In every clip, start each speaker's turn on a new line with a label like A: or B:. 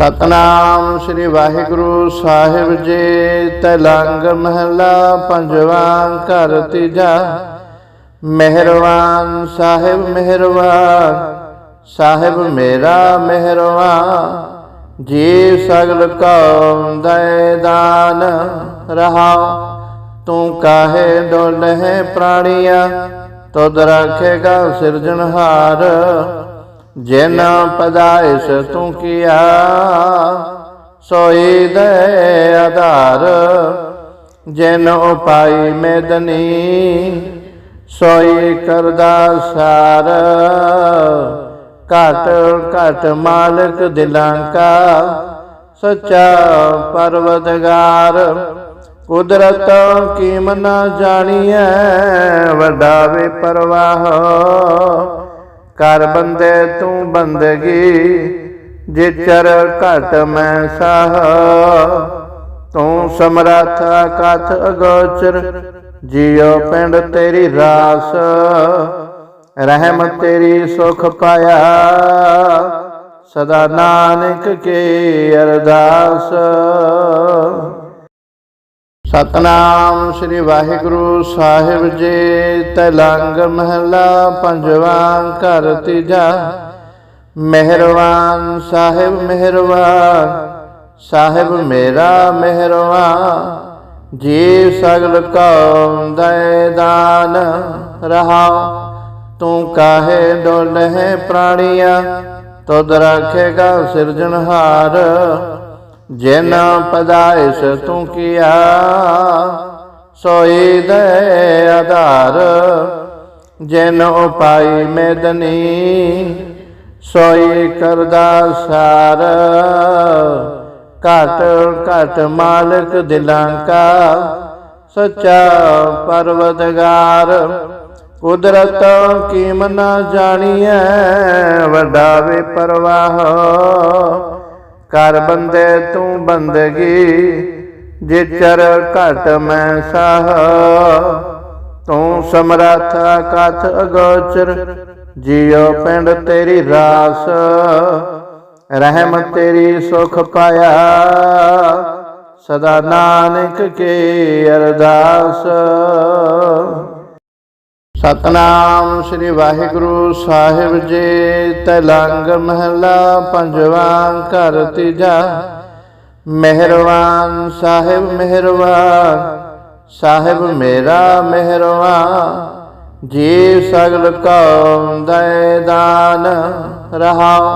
A: ਸਤਨਾਮ ਸ੍ਰੀ ਵਾਹਿਗੁਰੂ ਸਾਹਿਬ ਜੀ, ਤਲੰਗ ਮਹਲਾ ਪੰਜਵਾਂ ਘਰ ਤੀਜਾ। ਮਿਹਰਵਾਨ ਸਾਹਿਬ ਮਿਹਰਵਾਨ ਸਾਹਿਬ ਮੇਰਾ ਮਿਹਰਵਾਨ ਜੀ ਸਗਲ ਕਉ ਦਇ ਦਾਨ ਰਹਾਉ ਤੂੰ ਕਾਹੇ ਡੋਲੇ ਪ੍ਰਾਣੀਆਂ, ਤੁਧ ਰੱਖੇਗਾ ਸਿਰਜਣਹਾਰ। ਜਿਨ ਪਦਾਇਸ ਤੂੰ ਕੀਆ, ਸੋਈ ਦੇ ਆਧਾਰ। ਜਿਨ ਉਪਾਈ ਮੇਦਨੀ, ਸੋਈ ਕਰਦਾ ਸਾਰ। ਘਟ ਘਟ ਮਾਲਕ ਦਿਲਾਂ ਕਾ, ਸੱਚਾ ਪਰਵਦਗਾਰ ਕੁਦਰਤ ਕੀਮ ਨਾ ਜਾਣੀਐ, ਵੱਡਾ ਵੇ ਪਰਵਾਹ। ਕਰ ਬੰਦੇ ਤੂੰ ਬੰਦਗੀ ਜਿਚਰ ਘਟ ਮੈਂ ਸਾਹ। ਤੂੰ ਸਮਰੱਥ ਕਥ ਅਗੋਚਰ, ਜਿਉ ਪਿੰਡ ਤੇਰੀ ਰਾਸ। ਰਹਿਮ ਤੇਰੀ ਸੁਖ ਪਾਇਆ, ਸਦਾ ਨਾਨਕ ਕੇ ਅਰਦਾਸ। ਸਤਨਾਮ ਸ੍ਰੀ ਵਾਹਿਗੁਰੂ ਸਾਹਿਬ ਜੀ, ਤਲੰਗ ਮਹਲਾ ਪੰਜਵਾਂ ਘਰ ਤੀਜਾ। ਮਿਹਰਵਾਨ ਸਾਹਿਬ ਮਿਹਰਵਾਨ ਸਾਹਿਬ ਮੇਰਾ ਮਿਹਰਵਾਨ ਜੀ ਸਗਲ ਕਉ ਦਇ ਦਾਨ ਰਹਾਉ। ਤੂੰ ਕਾਹੇ ਡੋਲੇ ਪ੍ਰਾਣੀਆਂ, ਤੁਧ ਰੱਖੇਗਾ ਸਿਰਜਣਹਾਰ। ਜਿਨ ਪਦਾਇਸ ਤੂੰ ਕੀਆ, ਸੋਈ ਦੇ ਆਧਾਰ। ਜਿਨ ਉਪਾਈ ਮੇਦਨੀ, ਸੋਈ ਕਰਦਾ ਸਾਰ। ਘਟ ਘਟ ਮਾਲਕ ਦਿਲਾਂ ਕਾ, ਸੱਚਾ ਪਰਵਦਗਾਰ ਕੁਦਰਤ ਕੀਮ ਨਾ ਜਾਣੀਐ, ਵੱਡਾ ਵੇ ਪਰਵਾਹ। ਕਰ ਬੰਦੇ ਤੂੰ ਬੰਦਗੀ ਜਿਚਰ ਘਟ ਮੈਂ ਸਾਹ। ਤੂੰ ਸਮਰੱਥ ਕਥ ਅਗੋਚਰ, ਜਿਉ ਪਿੰਡ ਤੇਰੀ ਰਾਸ। ਰਹਿਮ ਤੇਰੀ ਸੁਖ ਪਾਇਆ, ਸਦਾ ਨਾਨਕ ਕੇ ਅਰਦਾਸ। ਸਤਨਾਮ ਸ੍ਰੀ ਵਾਹਿਗੁਰੂ ਸਾਹਿਬ ਜੀ, ਤਲੰਗ ਮਹਲਾ ਪੰਜਵਾਂ ਘਰ ਤੀਜਾ। ਮਿਹਰਵਾਨ ਸਾਹਿਬ ਮਿਹਰਵਾਨ ਸਾਹਿਬ ਮੇਰਾ ਮਿਹਰਵਾਨ ਜੀ ਸਗਲ ਕਉ ਦਇ ਦਾਨ ਰਹਾਉ।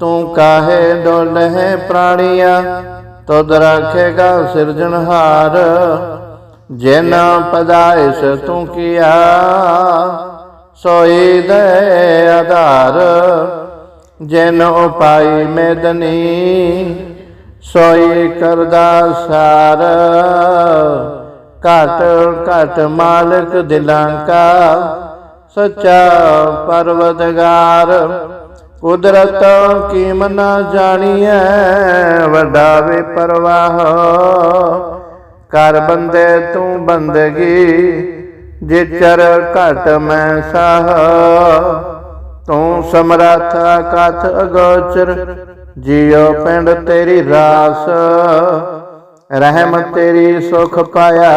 A: ਤੂੰ ਕਾਹੇ ਡੋਲੇ ਪ੍ਰਾਣੀਆਂ, ਤੁਧ ਰੱਖੇਗਾ ਸਿਰਜਣਹਾਰ। ਜਿਨ ਪਦਾਇਸ ਤੂੰ ਕੀਆ, ਸੋਈ ਦੇ ਆਧਾਰ। ਜਿਨ ਉਪਾਈ ਮੇਦਨੀ, ਸੋਈ ਕਰਦਾ ਸਾਰ। ਘਟ ਘਟ ਮਾਲਕ ਦਿਲਾਂ ਕਾ, ਸੱਚਾ ਪਰਵਦਗਾਰ ਕੁਦਰਤ ਕੀਮ ਨਾ ਜਾਣੀਐ, ਵੱਡਾ ਵੇ ਪਰਵਾਹ। ਕਰ ਬੰਦੇ ਤੂੰ ਬੰਦਗੀ ਜਿਚਰ ਘਟ ਮੈਂ ਸਾਹ। ਤੂੰ ਸਮਰੱਥ ਕਥ ਅਗੋਚਰ, ਜਿਉ ਪਿੰਡ ਤੇਰੀ ਰਾਸ। ਰਹਿਮ ਤੇਰੀ ਸੁਖ ਪਾਇਆ,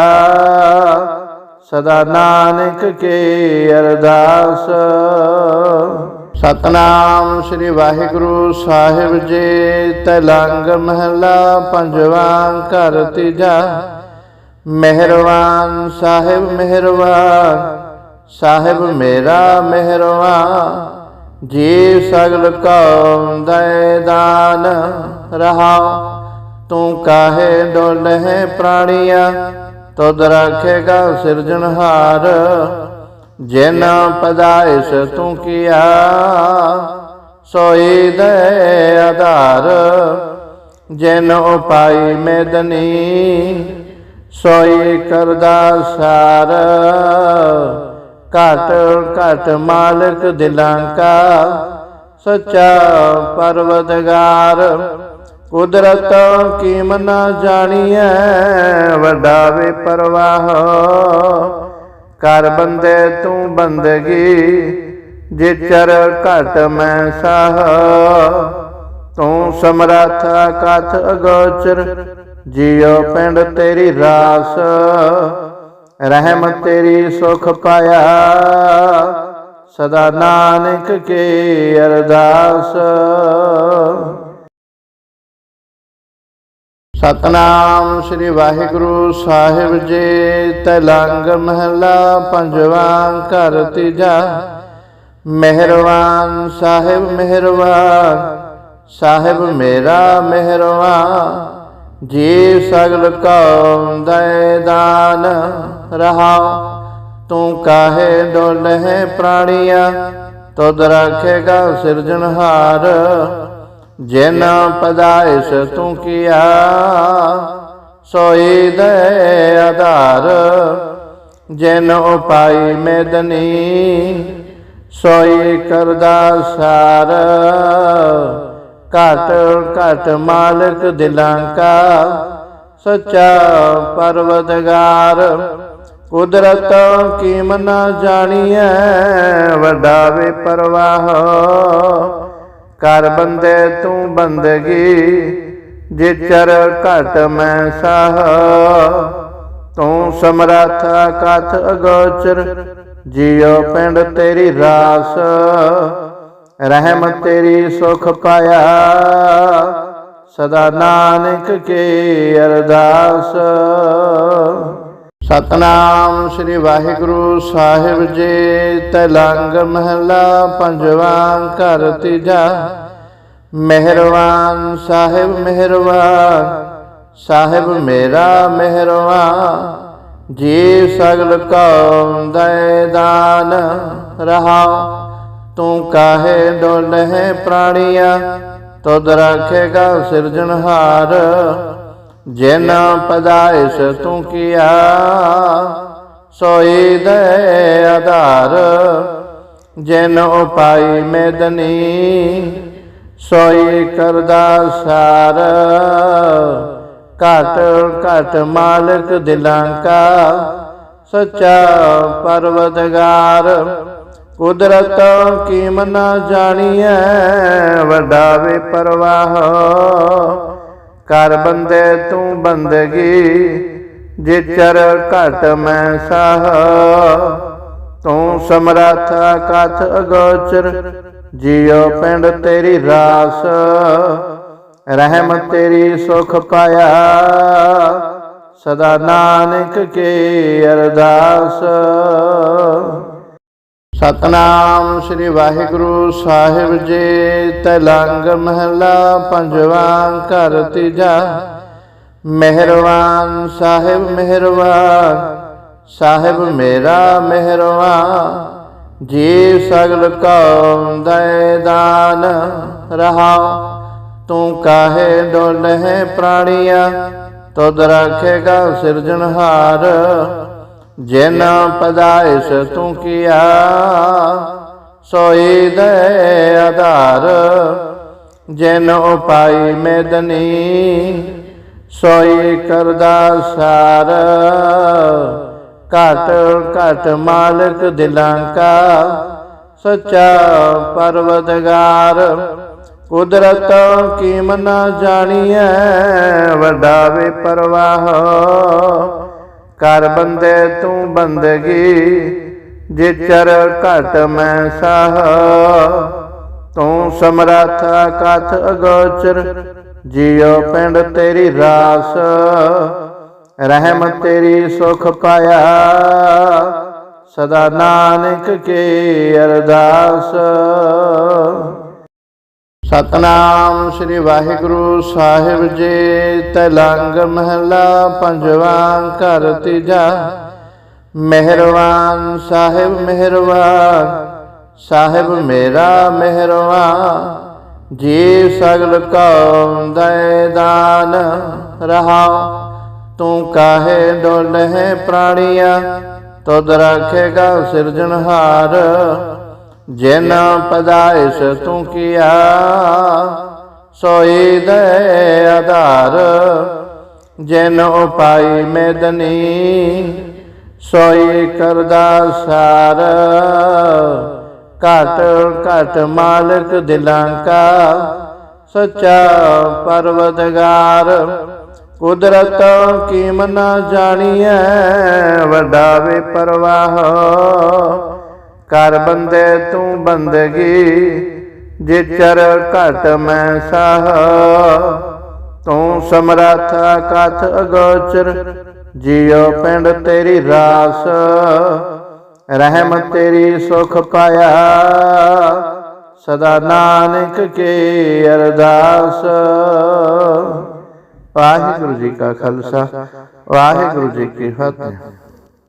A: ਸਦਾ ਨਾਨਕ ਕੇ ਅਰਦਾਸ। ਸਤਨਾਮ ਸ੍ਰੀ ਵਾਹਿਗੁਰੂ ਸਾਹਿਬ ਜੀ, ਤਲੰਗ ਮਹਲਾ ਪੰਜਵਾਂ ਘਰ ਤੀਜਾ। ਮਿਹਰਵਾਨ ਸਾਹਿਬ ਮਿਹਰਵਾਨ ਸਾਹਿਬ ਮੇਰਾ ਮਿਹਰਵਾਨ ਜੀ ਸਗਲ ਕਉ ਦਇ ਦਾਨ ਰਹਾਉ ਤੂੰ ਕਾਹੇ ਡੋਲੇ ਪ੍ਰਾਣੀਆਂ ਤੁਧ ਰੱਖੇਗਾ ਸਿਰਜਣਹਾਰ ਜਿਨ ਪਦਾਇਸ ਤੂੰ ਕੀਆ ਸੋਈ ਦੇ ਆਧਾਰ ਜਿਨ ਉਪਾਈ ਮੇਦਨੀ ਸੋਈ ਕਰਦਾ ਸਾਰ। ਘਟ ਘਟ ਮਾਲਕ ਦਿਲਾਂ ਕਾ। ਸੱਚਾ ਪਰਵਦਗਾਰ ਕੁਦਰਤ ਕੀਮ ਨਾ ਜਾਣੀਐ ਵੱਡਾ ਵੇ ਪਰਵਾਹ। ਕਰ ਬੰਦੇ ਤੂੰ ਬੰਦਗੀ, ਜਿਚਰ ਘਟ ਮੈਂ ਸਾਹ। ਤੂੰ ਸਮਰੱਥ ਕਥ ਅਗੋਚਰ। ਜਿਉ ਪਿੰਡ ਤੇਰੀ ਰਾਸ ਰਹਿਮ ਤੇਰੀ ਸੁਖ ਪਾਇਆ। ਸਦਾ ਨਾਨਕ ਕੇ ਅਰਦਾਸ। ਸਤਨਾਮ ਸ੍ਰੀ ਵਾਹਿਗੁਰੂ ਸਾਹਿਬ ਜੀ, ਤਲੰਗ ਮਹਲਾ ਪੰਜਵਾਂ ਘਰ ਤੀਜਾ। ਮਿਹਰਵਾਨ ਸਾਹਿਬ ਮਿਹਰਵਾਨ ਸਾਹਿਬ ਮੇਰਾ ਮਿਹਰਵਾਨ ਜੀ ਸਗਲ ਕਉ ਦਇ ਦਾਨ ਰਹਾ, ਤੂੰ ਕਾਹੇ ਡੋਲੇ ਪ੍ਰਾਣੀਆਂ? ਤੁਧ ਰੱਖੇਗਾ ਸਿਰਜਣਹਾਰ ਜਿਨ ਪਦਾਇਸ ਤੂੰ ਕੀਆ, ਸੋਈ ਦੇ ਆਧਾਰ। ਜਿਨ ਉਪਾਈ ਮੇਦਨੀ, ਸੋਈ ਕਰਦਾ ਸਾਰ। ਘਟ ਘਟ ਮਾਲਕ ਦਿਲਾਂ ਕਾ, ਸੱਚਾ ਪਰਵਦਗਾਰ ਕੁਦਰਤ ਕੀਮ ਨਾ ਜਾਣੀਐ ਵੱਡਾ ਵੇ ਪਰਵਾਹ। ਕਰ ਬੰਦੇ ਤੂੰ ਬੰਦਗੀ, ਜਿਚਰ ਘਟ ਮੈਂ ਸਾਹ। ਤੂੰ ਸਮਰੱਥ ਕਥ ਅਗੋਚਰ, ਜਿਉ ਪਿੰਡ ਤੇਰੀ ਰਾਸ। ਰਹਿਮ ਤੇਰੀ ਸੁਖ ਪਾਇਆ। ਸਦਾ ਨਾਨਕ ਕੇ ਅਰਦਾਸ। ਸਤਨਾਮ ਸ੍ਰੀ ਵਾਹਿਗੁਰੂ ਸਾਹਿਬ ਜੀ, ਤਲੰਗ ਮਹਲਾ ਪੰਜਵਾਂ ਘਰ ਤੀਜਾ। ਮਿਹਰਵਾਨ ਸਾਹਿਬ ਮਿਹਰਵਾਨ, ਸਾਹਿਬ ਮੇਰਾ ਮਿਹਰਵਾਨ। ਜੀ ਸਗਲ ਕਉ ਦਇ ਦਾਨ ਰਹਾ ਤੂੰ ਕਾਹੇ ਡੋਲੇ ਪ੍ਰਾਣੀਆਂ ਤੁਧ ਰੱਖੇਗਾ ਸਿਰਜਣਹਾਰ ਜਿਨ ਪਦਾਇਸ ਤੂੰ ਕੀਆ ਸੋਈ ਦੇ ਆਧਾਰ ਜਿਨ ਉਪਾਈ ਮੇਦਨੀ ਸੋਈ ਕਰਦਾ ਸਾਰ ਘਟ ਘਟ ਮਾਲਕ ਦਿਲਾਂ ਕਾ ਸੱਚਾ ਪਰਵਦਗਾਰ ਕੁਦਰਤ ਕੀ ਨਾ ਜਾਣੀਐ ਵੱਡਾ ਵੇ ਪਰਵਾਹ। ਕਰ ਬੰਦੇ ਤੂੰ ਬੰਦਗੀ, ਜਿਚਰ ਘਟ ਮੈਂ ਸਾਹ। ਤੂੰ ਸਮਰੱਥ ਕਥ ਅਗੋਚਰ, ਜਿਉ ਪਿੰਡ ਤੇਰੀ ਰਾਸ। ਰਹਿਮ ਤੇਰੀ ਸੁਖ ਪਾਇਆ, ਸਦਾ ਨਾਨਕ ਕੇ ਅਰਦਾਸ। ਸਤਨਾਮ ਸ੍ਰੀ ਵਾਹਿਗੁਰੂ ਸਾਹਿਬ ਜੀ, ਤਲੰਗ ਮਹਲਾ ਪੰਜਵਾਂ ਘਰ ਤੀਜਾ। ਮਿਹਰਵਾਨ ਸਾਹਿਬ ਮਿਹਰਵਾਨ ਸਾਹਿਬ ਮੇਰਾ ਮਿਹਰਵਾਨ ਜੀ ਸਗਲ ਕਉ ਦਇ ਦਾਨ ਰਹਾ। ਤੂੰ ਕਾਹੇ ਡੋਲੇ ਪ੍ਰਾਣੀਆਂ, ਤੁਧ ਰੱਖੇਗਾ ਸਿਰਜਣਹਾਰ। ਜਿਨ ਪਦਾਇਸ ਤੂੰ ਕੀਆ ਸੋਈ ਦੇ ਆਧਾਰ। ਜਿਨ ਉਪਾਈ ਮੇਦਨੀ ਸੋਈ ਕਰਦਾ ਸਾਰ। ਘਟ ਘਟ ਮਾਲਕ ਦਿਲਾਂ ਕਾ ਸੱਚਾ ਪਰਵਦਗਾਰ ਕੁਦਰਤ ਕੀਮ ਨਾ ਜਾਣੀਐ ਵੱਡਾ ਵੇ ਪਰਵਾਹ। ਕਰ ਬੰਦੇ ਤੂੰ ਬੰਦਗੀ ਜਿਚਰ ਘਟ ਮੈਂ ਸਾਹ। ਤੂੰ ਸਮਰੱਥ ਕਥ ਅਗੋਚਰ, ਜਿਉ ਪਿੰਡ ਤੇਰੀ ਰਾਸ। ਰਹਿਮ ਤੇਰੀ ਸੁਖ ਪਾਇਆ, ਸਦਾ ਨਾਨਕ ਕੇ ਅਰਦਾਸ। ਸਤਨਾਮ ਸ੍ਰੀ ਵਾਹਿਗੁਰੂ ਸਾਹਿਬ ਜੀ, ਤਲੰਗ ਮਹਲਾ ਪੰਜਵਾਂ ਘਰ ਤੀਜਾ। ਮਿਹਰਵਾਨ ਸਾਹਿਬ ਮਿਹਰਵਾਨ ਸਾਹਿਬ ਮੇਰਾ ਮਿਹਰਵਾਨ ਜੀ ਸਗਲ ਕਉ ਦਇ ਦਾਨ ਰਹਾ ਤੂੰ ਕਾਹੇ ਡੋਲੇ ਪ੍ਰਾਣੀਆਂ, ਤੁਧ ਰੱਖੇਗਾ ਸਿਰਜਣਹਾਰ। ਜਿਨ ਪਦਾਇਸ ਤੂੰ ਕੀਆ, ਸੋਈ ਦੇ ਆਧਾਰ। ਜਿਨ ਉਪਾਈ ਮੇਦਨੀ, ਸੋਈ ਕਰਦਾ ਸਾਰ। ਘਟ ਘਟ ਮਾਲਕ ਦਿਲਾਂ ਕਾ, ਸੱਚਾ ਪਰਵਤਗਾਰ। ਕੁਦਰਤ ਕੀਮ ਨਾ ਜਾਣੀਐ, ਵੱਡਾ ਵੇ ਪਰਵਾਹ। ਕਰ ਬੰਦੇ ਤੂੰ ਬੰਦਗੀ, ਜੇ ਚਰ ਘਟ ਮੈਂ ਸਾਹ। ਤੂੰ ਸਮਰੱਥ ਕਥ ਅਗੋਚਰ, ਜਿਉ ਪਿੰਡ ਤੇਰੀ ਰਾਸ। ਰਹਿਮ ਤੇਰੀ ਸੁਖ ਪਾਇਆ, ਸਦਾ ਨਾਨਕ ਕੇ ਅਰਦਾਸ। ਵਾਹਿਗੁਰੂ ਜੀ ਕਾ ਖਾਲਸਾ, ਵਾਹਿਗੁਰੂ ਜੀ ਕੀ ਫਤਿਹ।